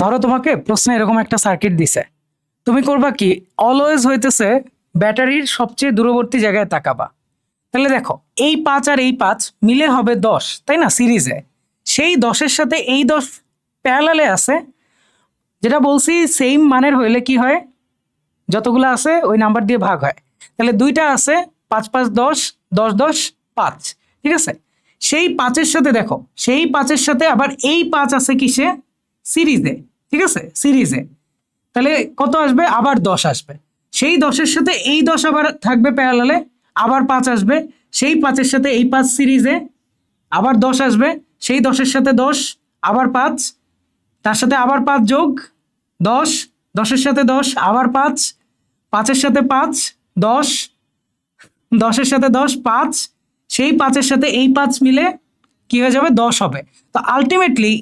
ধরো তোমাকে প্রশ্নে এরকম একটা সার্কিট দিছে। তুমি করবা কি? অলওয়েজ হইতেছে ব্যাটারির সবচেয়ে দূরবর্তী জায়গায় তাকাবা। তাহলে দেখো, এই পাঁচ আর এই পাঁচ মিলে হবে দশ, তাই না? সিরিজে সেই দশের সাথে এই দশ প্যারালালে আছে। যেটা বলছি সেম মানের হইলে কি হয়? যতগুলো আছে, ওই নাম্বার দিয়ে ভাগ হয়। তাহলে দুইটা আছে, পাঁচ পাঁচ, দশ দশ দশ, পাঁচ। ঠিক আছে? সেই পাঁচের সাথে দেখো, সেই পাঁচের সাথে আবার এই পাঁচ আছে কিসে? সিরিজে ঠিক আছে? সিরিজে তাহলে কত আসবে? আবার দশ আসবে। সেই দশের সাথে এই দশ আবার থাকবে প্যারালালে আবার পাঁচ আসবে। সেই পাঁচের সাথে এই পাঁচ সিরিজে আবার দশ আসবে। সেই দশের সাথে দশ, আবার পাঁচ। তার সাথে আবার পাঁচ যোগ দশ। দশের সাথে দশ, আবার পাঁচ। পাঁচের সাথে পাঁচ, দশ। দশের সাথে দশ, পাঁচ। সেই পাঁচের সাথে এই পাঁচ মিলে কি হয়ে যাবে? দশ হবে। তো আলটিমেটলি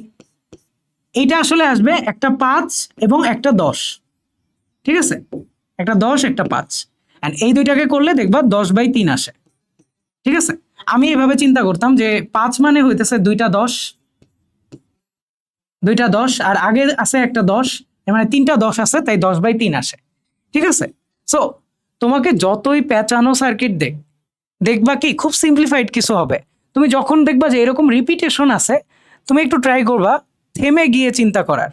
এইটা আসলে আসবে একটা পাঁচ এবং একটা দশ। ঠিক আছে? একটা দশ, একটা পাঁচ। অ্যান্ড এই দুইটাকে করলে দেখবা দশ বাই তিন আসে। ঠিক আছে? আমি এভাবে চিন্তা করতাম যে পাঁচ মানে হইতেছে দুইটা দশ। দুইটা দশ, আর আগে আছে একটা দশ মানে তিনটা দশ আছে, তাই দশ বাই তিন আসে। ঠিক আছে? সো তোমাকে যতই পেঁচানো সার্কিট দেখ, দেখবা কি খুব সিম্পলিফাইড কিছু হবে। তুমি যখন দেখবা যে এরকম রিপিটেশন আছে, তুমি একটু ট্রাই করবা থেমে গিয়ে চিন্তা করার।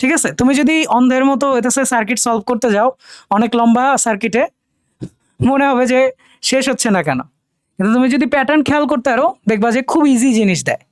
ঠিক আছে? তুমি যদি অন্ধের মতো এতে সার্কিট সলভ করতে যাও, অনেক লম্বা সার্কিটে মনে হবে যে শেষ হচ্ছে না কেন। কিন্তু তুমি যদি প্যাটার্ন খেয়াল করতে পারো দেখবা যে খুব ইজি জিনিস দেয়।